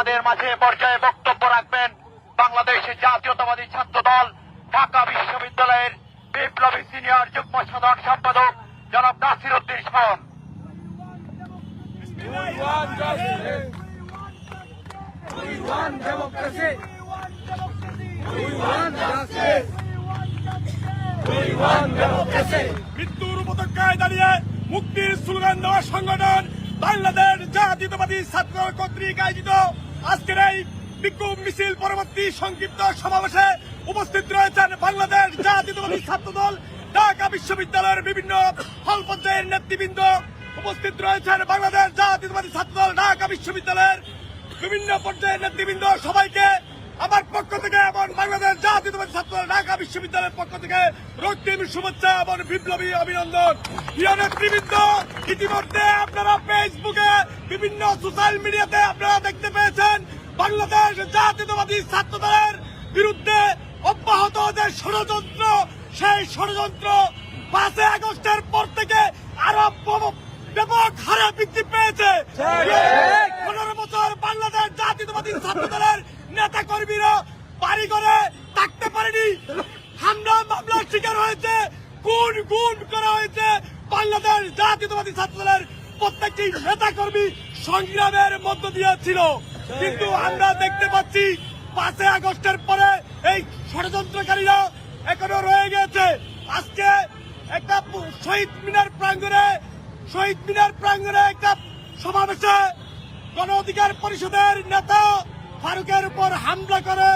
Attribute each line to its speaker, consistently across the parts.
Speaker 1: আমাদের মাঝে পর্যায়ে বক্তব্য রাখবেন বাংলাদেশ জাতীয়তাবাদী ছাত্র দল, ঢাকা বিশ্ববিদ্যালয়ের বিপ্লবী সিনিয়র যুগ্ম সাধারণ সম্পাদক জনাব নাসির উদ্দিন
Speaker 2: democracy.
Speaker 3: মৃত্যুর উপত্যকায় দাঁড়িয়ে মুক্তির স্লোগান দেওয়া সংগঠন বাংলাদেশ জাতীয়তাবাদী ছাত্র কর্তৃক আয়োজিত আজকের এই বিক্ষোভ মিছিল পরবর্তী সংক্ষিপ্ত সমাবেশে উপস্থিত রয়েছেন বাংলাদেশ জাতীয়তাবাদী ছাত্র দল ঢাকা বিশ্ববিদ্যালয়ের বিভিন্ন হল পর্যায়ের নেতৃবৃন্দ। উপস্থিত রয়েছেন বাংলাদেশ জাতীয়তাবাদী ছাত্র দল ঢাকা বিশ্ববিদ্যালয়ের বিভিন্ন পর্যায়ের নেতৃবৃন্দ। সবাইকে আমার পক্ষ থেকে এবং বাংলাদেশ জাতীয়তাবাদী ছাত্র দল ঢাকা বিশ্ববিদ্যালয়ের পক্ষ থেকে রক্তিম শুভেচ্ছা এবং বিপ্লবী অভিনন্দন। প্রিয় নেতৃবৃন্দ, ইতিমধ্যে আপনারা ফেসবুকে বিভিন্ন সোশ্যাল মিডিয়াতে আপনারা দেখতে পেয়েছেন। বাংলাদেশ জাতীয়তাবাদী ছাত্র দলের বিরুদ্ধে অব্যাহত যে ষড়যন্ত্র, সেই ষড়যন্ত্র পাঁচই আগস্টের পর থেকে আরও ব্যাপক হারে বৃদ্ধি পেয়েছে। পনেরো বছর বাংলাদেশ জাতীয়তাবাদী ছাত্রদলের নেতা কর্মীরা বাড়ি করে থাকতে পারেনি। হামলা, মামলার শিকার হয়েছে। গুণ গুণ করা হয়েছে বাংলাদেশ জাতীয়তাবাদী ছাত্র দলের প্রত্যেকটি নেতা কর্মী সংগ্রামের মধ্য দিয়ে ছিল। কিন্তু আমরা দেখতে পাচ্ছি পাঁচই আগস্টের পরে এই ষড়যন্ত্রকারীরা এখনও রয়ে গেছে আজকে একটা শহীদ মিনার প্রাঙ্গণে, শহীদ মিনার প্রাঙ্গণে একটা সমাবেশে গণ অধিকার পরিষদের নেতা ফারুকের উপর হামলা করে।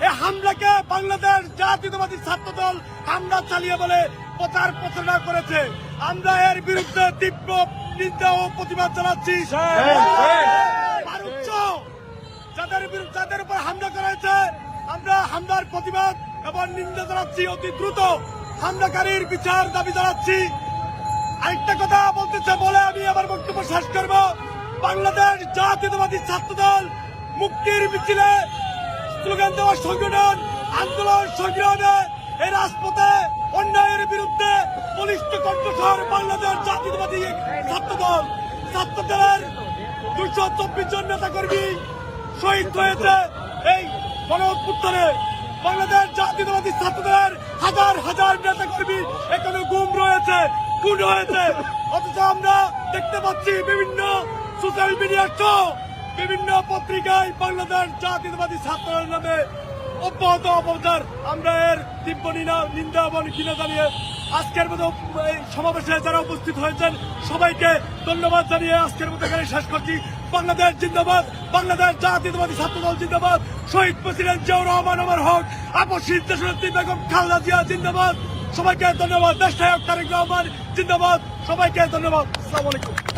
Speaker 3: এ- হামলাকে বাংলাদেশ জাতীয়তাবাদী ছাত্র দল হামলা চালিয়ে বলে প্রচার প্রচারণা করেছে। আমরা এর বিরুদ্ধে তীব্র নিন্দা ও প্রতিবাদ সহ বিরুদ্ধে উপর হামলা করা হয়েছে আমরা হামলার প্রতিবাদ এবং নিন্দা জানাচ্ছি অতি দ্রুত হামলাকারীর বিচার দাবি জানাচ্ছি। আরেকটা কথা বলতেছে বলে আমি আমার বক্তব্য শেষ করব। বাংলাদেশ জাতীয়তাবাদী ছাত্র দল মুক্তির মিছিলে স্লোগান দেওয়া সংগঠন, আন্দোলন সংগ্রামে এই রাজপথে অন্যায়ের বিরুদ্ধে বলিষ্ঠ কণ্ঠস্বর বাংলাদেশ জাতীয়তাবাদী ছাত্র দল ছাত্র দলের দুশো চব্বিশ জন নেতা কর্মী শহীদ হয়েছে এই গণ অভ্যুত্থানে বাংলাদেশ জাতীয়তাবাদী ছাত্রদের হাজার হাজার নেতা কর্মী এখনও গুম রয়েছে, খুন হয়েছে। অথচ আমরা দেখতে পাচ্ছি বিভিন্ন সোশ্যাল মিডিয়ার সহ বিভিন্ন পত্রিকায় বাংলাদেশ জাতীয়তাবাদী ছাত্রের নামে অব্যাহত অপচার আমরা এর তীব্র নিনা- নিন্দা এবং ঘৃণা জানিয়ে আজকের মতো সমাবেশে যারা উপস্থিত হয়েছেন, সবাইকে ধন্যবাদ জানিয়ে আজকের মতো এখানে শেষ করছি। বাংলাদেশ জিন্দাবাদ, বাংলাদেশ জাতীয়তাবাদী ছাত্র দল জিন্দাবাদ, শহীদ প্রেসিডেন্ট জিয়াউর রহমান আমার হক আপসিদ দেশনেত্রী বেগম খালদা জিয়া জিন্দাবাদ। সবাইকে ধন্যবাদ, দেশ নায়ক তারেক রহমান জিন্দাবাদ। সবাইকে ধন্যবাদ, আসসালামু আলাইকুম।